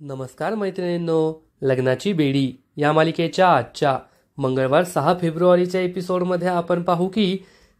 नमस्कार मैत्रिणींनो लग्नाची बेडी या मालिकेच्या आजच्या मंगळवार सहा फेब्रुवारीच्या एपिसोडमध्ये आपण पाहू की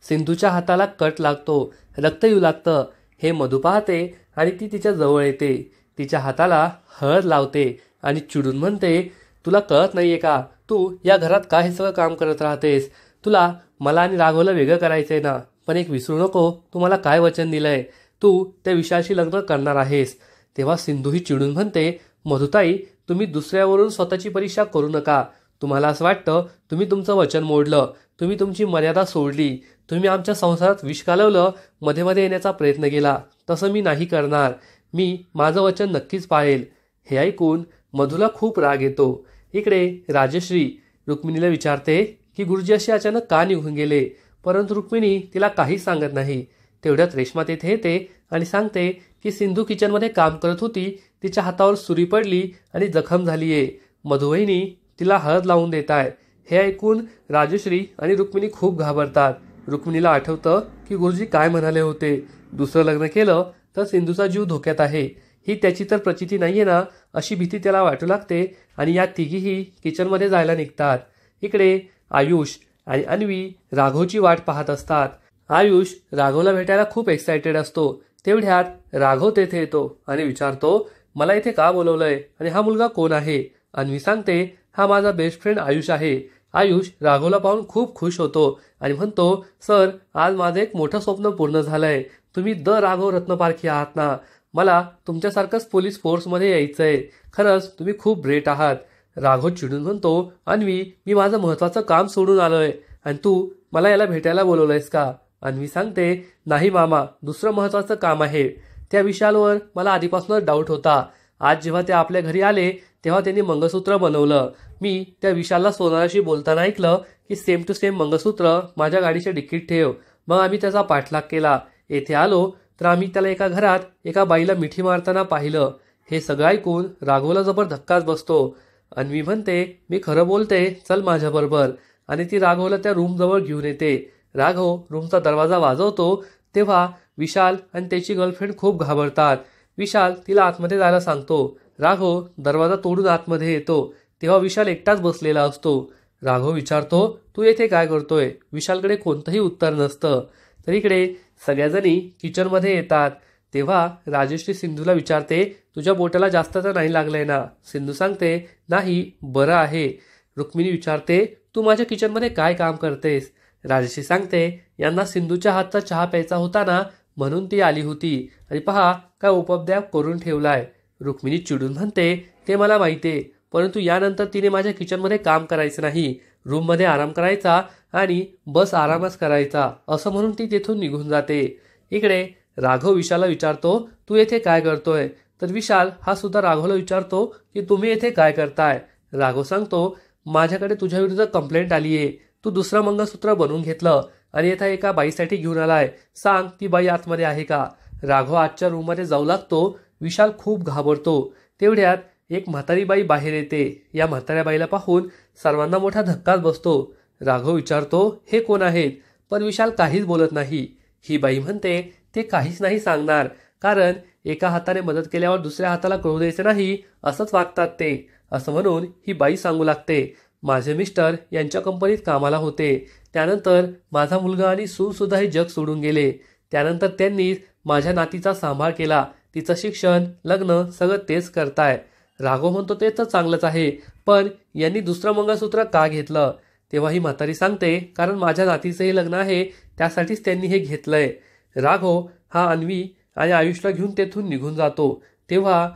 सिंधूच्या हाताला कट लागतो रक्त येऊ लागतं हे मधू पाहते आणि ती तिच्या जवळ येते. तिच्या हाताला हळद लावते आणि चिडून म्हणते तुला कळत नाहीये का? तू या घरात काय हे सगळं काम करत राहतेस? तुला मला आणि राघवला वेगळं करायचंय ना? पण एक विसरू नको तू मला काय वचन दिलंय? तू त्या विषयाशी लग्न करणार आहेस. तेव्हा सिंधू ही चिडून म्हणते मधुताई तुम्ही दुसऱ्यावरून स्वतःची परीक्षा करू नका. तुम्हाला असं वाटतं तुम्ही तुमचं वचन मोडलं. तुम्ही तुमची मर्यादा सोडली. तुम्ही आमच्या संसारात विष कालवलं मध्ये मध्ये येण्याचा प्रयत्न केला. तसं मी नाही करणार. मी माझं वचन नक्कीच पाळेल. हे ऐकून मधुला खूप राग येतो. इकडे राजश्री रुक्मिणीला विचारते की गुरुजी असे अचानक का निघून गेले? परंतु रुक्मिणी तिला काहीच सांगत नाही. तेवढ्यात रेश्मा तेथे येते आणि सांगते की सिंधू किचनमध्ये काम करत होती. तिच्या हातावर सुरी पडली आणि जखम झालीये. मधुवहिनी तिला हळद लावून देत आहे हे ऐकून राजश्री आणि रुक्मिणी खूप घाबरतात. रुक्मिणीला आठवतं की गुरुजी काय म्हणाले होते. दुसरं लग्न केलं तर सिंधूचा जीव धोक्यात आहे. ही त्याची तर प्रचिती नाहीये ना अशी भीती त्याला वाटू लागते आणि या तिघीही किचनमध्ये जायला निघतात. इकडे आयुष आणि अन्वी राघवची वाट पाहत असतात. आयुष राघवला भेटायला खूप एक्सायटेड असतो. तेवढ्यात राघव तेथे येतो आणि विचारतो मला इथे का बोलवलंय? आणि हा मुलगा कोण आहे? अन्वी सांगते हा माझा बेस्ट फ्रेंड आयुष आहे. आयुष राघवला पाहून खूप खुश होतो आणि म्हणतो सर आज माझं एक मोठं स्वप्न पूर्ण झालंय. तुम्ही द राघव रत्नपारखी आहात ना? मला तुमच्यासारखंच पोलीस फोर्समध्ये यायचंय. खरंच तुम्ही खूप ग्रेट आहात. राघव चिडून म्हणतो अन्वी मी माझं महत्वाचं काम सोडून आलोय. आणि तू मला याला भेटायला बोलवलंयस का? अन्वी सांगते नाही मामा दुसरं महत्वाचं काम आहे. त्या विशालवर मला आधीपासूनच डाऊट होता. आज जेव्हा ते आपल्या घरी आले तेव्हा त्यांनी मंगळसूत्र बनवलं. मी त्या विशालला सोनाराशी बोलताना ऐकलं की सेम टू सेम मंगळसूत्र माझ्या गाडीच्या डिकीट ठेव. मग आम्ही त्याचा पाठलाग केला. येथे आलो तर आम्ही त्याला एका घरात एका बाईला मिठी मारताना पाहिलं. हे सगळं ऐकून राघवला जबर धक्काच बसतो. अन्वी म्हणते मी खरं बोलते चल माझ्याबरोबर. आणि ती राघवला त्या रूमजवळ घेऊन येते. राघव रूमचा दरवाजा वाजवतो तेव्हा विशाल आणि त्याची गर्लफ्रेंड खूप घाबरतात. विशाल तिला आतमध्ये जायला सांगतो. राघव दरवाजा तोडून आतमध्ये येतो. तेव्हा विशाल एकटाच बसलेला असतो. राघव विचारतो तू येथे काय करतोय? विशालकडे कोणतंही उत्तर नसतं. तर इकडे सगळ्याजणी किचनमध्ये येतात. तेव्हा राजेश्री सिंधूला विचारते तुझ्या बोटाला जास्त तर नाही लागलंय ना? सिंधू सांगते नाही बरं आहे. रुक्मिणी विचारते तू माझ्या किचनमध्ये काय काम करतेस? राजेश्री सांगते यांना सिंधूच्या हातचा चहा प्यायचा होता ना म्हणून ती आली होती. आणि पहा काय उपद्याप करून ठेवलाय. रुक्मिणी चिडून म्हणते ते मला माहितीये परंतु यानंतर तिने माझ्या किचनमध्ये काम करायचं नाही. रूममध्ये आराम करायचा आणि बस आरामच करायचा. असं म्हणून ती तेथून निघून जाते. इकडे राघव विशालला विचारतो तू येथे काय करतोय? तर विशाल हा सुद्धा राघवला विचारतो की तुम्ही येथे काय करताय? राघव सांगतो माझ्याकडे तुझ्या विरुद्ध कंप्लेंट आली आहे तू दुसरं मंगळसूत्र बनवून घेतलं. आणि येथे एका बाईसाठी घेऊन आलाय. सांग ती बाई आतमध्ये आहे का? राघव आजच्या रूममध्ये जाऊ लागतो. विशाल खूप घाबरतो. तेवढ्यात एक म्हातारी बाई बाहेर येते. या म्हाताऱ्या बाईला पाहून सर्वांना मोठा धक्काच बसतो. राघव विचारतो हे कोण आहेत? पण विशाल काहीच बोलत नाही. ही बाई म्हणते ते काहीच नाही सांगणार. कारण एका हाताने मदत केल्यावर दुसऱ्या हाताला कळू द्यायचे नाही असंच वागतात ते. असं म्हणून ही बाई सांगू लागते. माझे मिस्टर यांच्या कंपनीत कामाला होते. त्यानंतर माझा मुलगा आणि सूनसुद्धा हे जग सोडून गेले. त्यानंतर त्यांनी माझ्या नातीचा सांभाळ केला. तिचं शिक्षण लग्न सगळं तेच करताय. राघव म्हणतो ते तर चांगलंच आहे पण यांनी दुसरं मंगळसूत्र का घेतलं? तेव्हा ही म्हातारी सांगते कारण माझ्या नातीचंही लग्न आहे त्यासाठीच त्यांनी हे घेतलंय. राघव हा अन्वी आणि आयुषला घेऊन तेथून निघून जातो. तेव्हा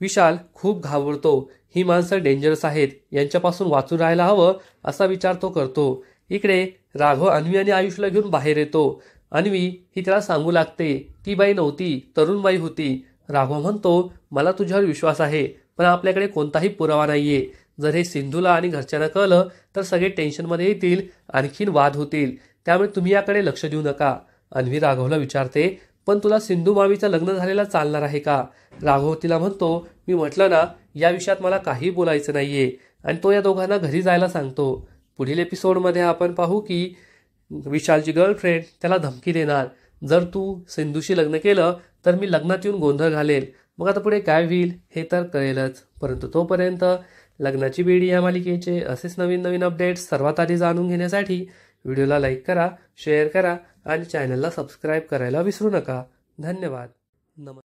विशाल खूप घाबरतो. ही माणसं डेंजरस आहेत. यांच्यापासून वाचून राहायला हवं असा विचार तो करतो. इकडे राघव अन्वी आणि आयुषला घेऊन बाहेर येतो. अन्वी ही त्याला सांगू लागते ती बाई नव्हती तरुण बाई होती. राघव म्हणतो मला तुझ्यावर विश्वास आहे पण आपल्याकडे कोणताही पुरावा नाहीये. जर हे सिंधूला आणि घरच्यांना कळलं तर सगळे टेन्शनमध्ये येतील आणखीन वाद होतील. त्यामुळे तुम्ही याकडे लक्ष देऊ नका. अन्वी राघवला विचारते पण तुला सिंधू मावीचं लग्न झालेला चालणार आहे का? राघव तिला म्हणतो मी म्हटलं ना या विषयात मला काही बोलायचं नाहीये. आणि तो या दोघांना घरी जायला सांगतो. पुढील एपिसोडमध्ये आपण पाहू की विशालची गर्लफ्रेंड त्याला धमकी देणार. जर तू सिंधूशी लग्न केलं तर मी लग्नात येऊन गोंधळ घालेल. मग आता पुढे काय होईल हे तर कळेलच. परंतु तोपर्यंत लग्नाची बेडी या मालिकेचे असेच नवीन नवीन अपडेट्स सर्वात आधी जाणून घेण्यासाठी व्हिडिओला लाईक करा शेअर करा आणि चॅनलला सबस्क्राईब करायला विसरू नका. धन्यवाद. नमस्कार.